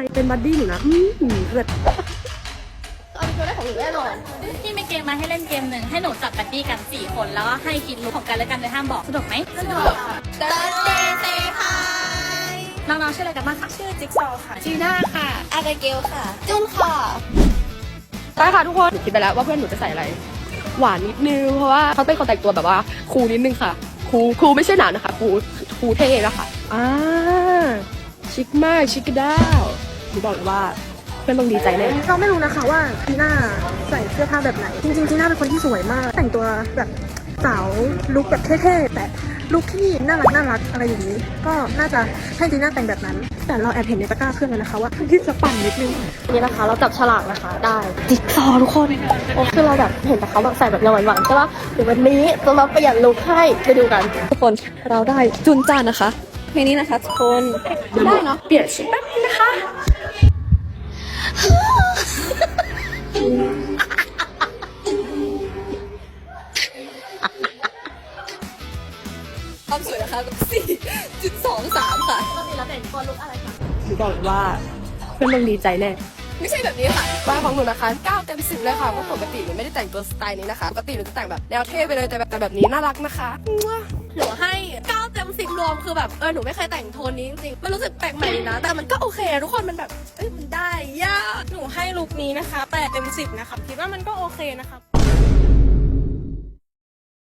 รเป็นบัดดี้หนูนะอืมเลิศเอาเป็นตัวแรกของหนูแน่นอนพี่มีเกมมาให้เล่นเกมหนึ่งให้หนูจับบัดดี้กัน4คนแล้วก็ให้คิดรู้ของกันและกันโดยห้ามบอกสะดวกไหมสะดวกเติร์ดเดย์เซฮายน้องๆชื่ออะไรกันบ้างคะชื่อจิ๊กซอว์ค่ะจีน่าค่ะอาร์เกลค่ะ จุนค่ะไปค่ะทุกคนหนูคิดไปแล้วว่าเพื่อนหนูจะใส่อะไร หวานนิดนึงเพราะว่าเขาเป็นคนแต่งตัวแบบว่าคูลนิดนึงค่ะคูลคูลไม่ใช่หนาวนะคะคูลคูลเท่นะคะอ่าชิคมากชิคกระด้าว หนูบอกเลยว่าเพื่อนต้องดีใจแน่เราไม่รู้นะคะว่าจีน่าใส่เสื้อผ้าแบบไหน จริงๆจีน่าเป็นคนที่สวยมาก แต่งตัวแบบสาวลุคแบบเท่ๆแต่ลุคที่น่ารักน่ารักอะไรอย่างนี้ ก็น่าจะให้จีน่าแต่งแบบนั้น แต่เราแอบเห็นในตะกร้าเพื่อนแล้วนะคะ ว่าที่จะปั่นนิดนึงนี่นะคะ เราจับฉลากนะคะ ได้จิ๊กซอว์ทุกคนโอ้คือเราแบบเห็นแต่เขาแบบใส่แบบหวานๆใช่ปะเดี๋ยววันนี้จะมาเปลี่ยนลุคให้ไปดูกัน ทุกคนเราได้จุนจานนะคะเพลงนี้นะคะทุกคนได้เนาะเปลี่ยนชุดแป๊บนึงนะคะ ความสวยนะคะกับสี่จุดสองสามค่ะ ปกติเราแต่งตัวลุกอะไรคะหนูบอกเลยว่าเพื่อนต้องดีใจแน่ ไม่ใช่แบบนี้ค่ะบ้านของหนูนะคะ9เต็ม10เลยค่ะเพราะปกติหนูไม่ได้แต่งตัวสไตล์นี้นะคะ ปกติหนูจะแต่งแบบแนวเท่ไปเลยแต่แบบแต่แบบนี้น่ารักนะคะมั่วหนูให้9เต็ม10รวมคือแบบเออหนูไม่เคยแต่งโทนนี้จริงๆมันรู้สึกแปลกใหม่ดีนะ แต่มันก็โอเคทุกคนมันแบบเอ้ยมันได้ย่าหนูให้ลุคนี้นะคะแปดเต็มสิบนะคะคิดว่ามันก็โอเคนะคะ